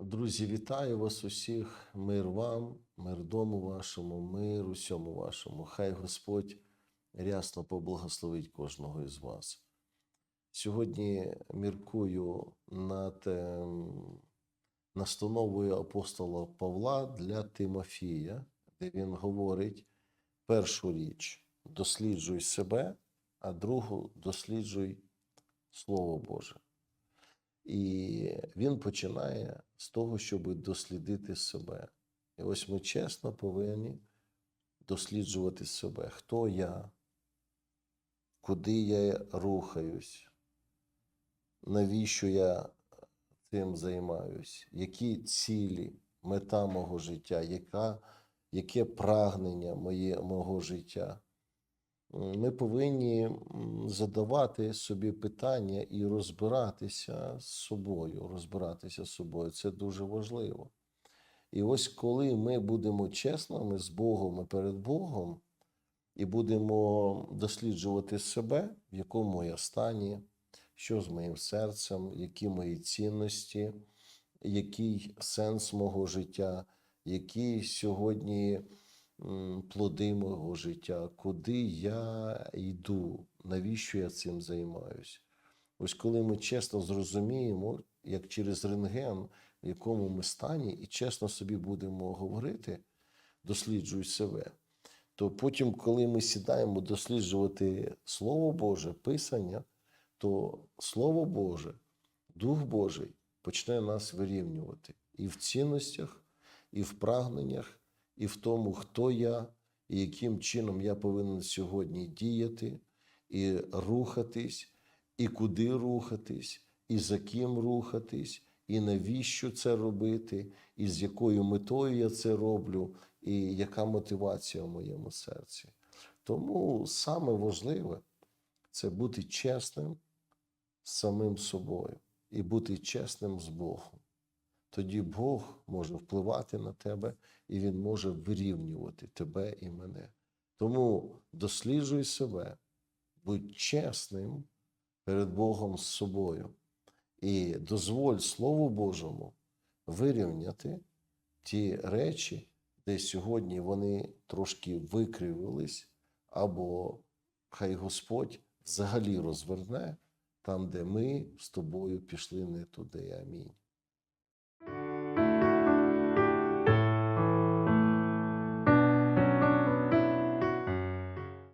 Друзі, вітаю вас усіх. Мир вам, мир дому вашому, мир усьому вашому. Хай Господь рясно поблагословить кожного із вас. Сьогодні міркую над настановою апостола Павла для Тимофія, де він говорить першу річ досліджуй себе, а другу досліджуй Слово Боже. І він починає з того, щоб дослідити себе. І ось ми чесно повинні досліджувати себе. Хто я, куди я рухаюсь, навіщо я цим займаюсь, які цілі, мета мого життя, яка, яке прагнення моє, мого життя. Ми повинні задавати собі питання і розбиратися з собою. Розбиратися з собою це дуже важливо. І ось коли ми будемо чесними з Богом і перед Богом, і будемо досліджувати себе, в якому я стані, що з моїм серцем, які мої цінності, який сенс мого життя, які сьогодні плоди мого життя, куди я йду, навіщо я цим займаюсь. Ось коли ми чесно зрозуміємо, як через рентген, в якому ми стані, і чесно собі будемо говорити, досліджуй себе, то потім, коли ми сідаємо досліджувати Слово Боже, Писання, то Слово Боже, Дух Божий почне нас вирівнювати і в цінностях, і в прагненнях, і в тому, хто я, і яким чином я повинен сьогодні діяти, і рухатись, і куди рухатись, і за ким рухатись, і навіщо це робити, і з якою метою я це роблю, і яка мотивація в моєму серці. Тому саме важливе це бути чесним з самим собою і бути чесним з Богом. Тоді Бог може впливати на тебе, і Він може вирівнювати тебе і мене. Тому досліджуй себе, будь чесним перед Богом з собою і дозволь Слову Божому вирівняти ті речі, де сьогодні вони трошки викривились, або хай Господь взагалі розверне там, де ми з тобою пішли не туди. Амінь.